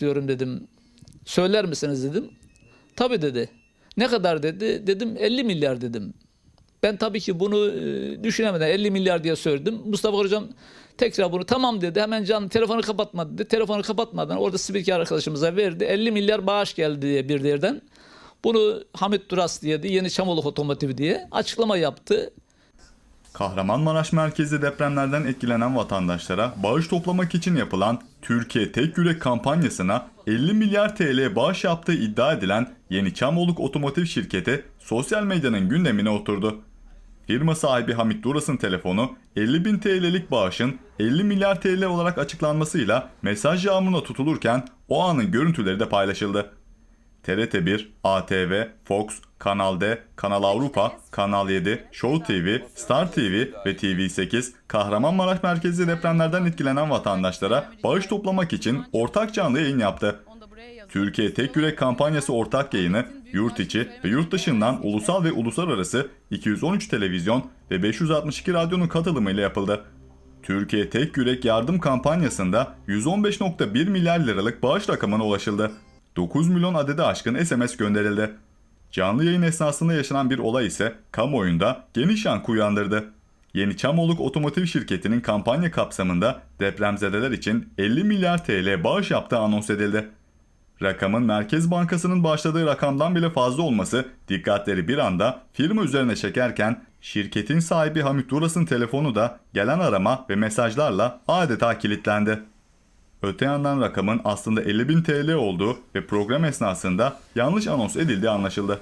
diyorum dedim. Söyler misiniz dedim. Tabii dedi. Ne kadar dedi? Dedim 50 milyar dedim. Ben tabii ki bunu e, düşünemeden 50 milyar diye söyledim. Mustafa Hocam tekrar bunu tamam dedi. Hemen canlı telefonu kapatmadı dedi. Telefonu kapatmadan orada spiker arkadaşımıza verdi. 50 milyar bağış geldi diye bir yerden. Bunu Hamit Duras diye de Yeni Çamoluk Otomotiv diye açıklama yaptı. Kahramanmaraş merkezli depremlerden etkilenen vatandaşlara bağış toplamak için yapılan Türkiye Tek Yürek kampanyasına 50 milyar TL bağış yaptığı iddia edilen Yeni Çamoluk Otomotiv şirketi sosyal medyanın gündemine oturdu. Firma sahibi Hamit Duras'ın telefonu 50 bin TL'lik bağışın 50 milyar TL olarak açıklanmasıyla mesaj yağmuruna tutulurken o anın görüntüleri de paylaşıldı. TRT1, ATV, Fox, Kanal D, Kanal Avrupa, Kanal 7, Show TV, Star TV ve TV8 Kahramanmaraş merkezli depremlerden etkilenen vatandaşlara bağış toplamak için ortak canlı yayın yaptı. Türkiye Tek Yürek kampanyası ortak yayını yurt içi ve yurt dışından ulusal ve uluslararası 213 televizyon ve 562 radyonun katılımıyla yapıldı. Türkiye Tek Yürek yardım kampanyasında 115.1 milyar liralık bağış rakamına ulaşıldı. 9 milyon adede aşkın SMS gönderildi. Canlı yayın esnasında yaşanan bir olay ise kamuoyunda geniş yankı uyandırdı. Yeni Çamoluk Otomotiv Şirketi'nin kampanya kapsamında depremzedeler için 50 milyar TL bağış yaptığı anons edildi. Rakamın Merkez Bankası'nın başladığı rakamdan bile fazla olması dikkatleri bir anda firma üzerine çekerken şirketin sahibi Hamit Duras'ın telefonu da gelen arama ve mesajlarla adeta kilitlendi. Öte yandan rakamın aslında 50.000 TL olduğu ve program esnasında yanlış anons edildiği anlaşıldı.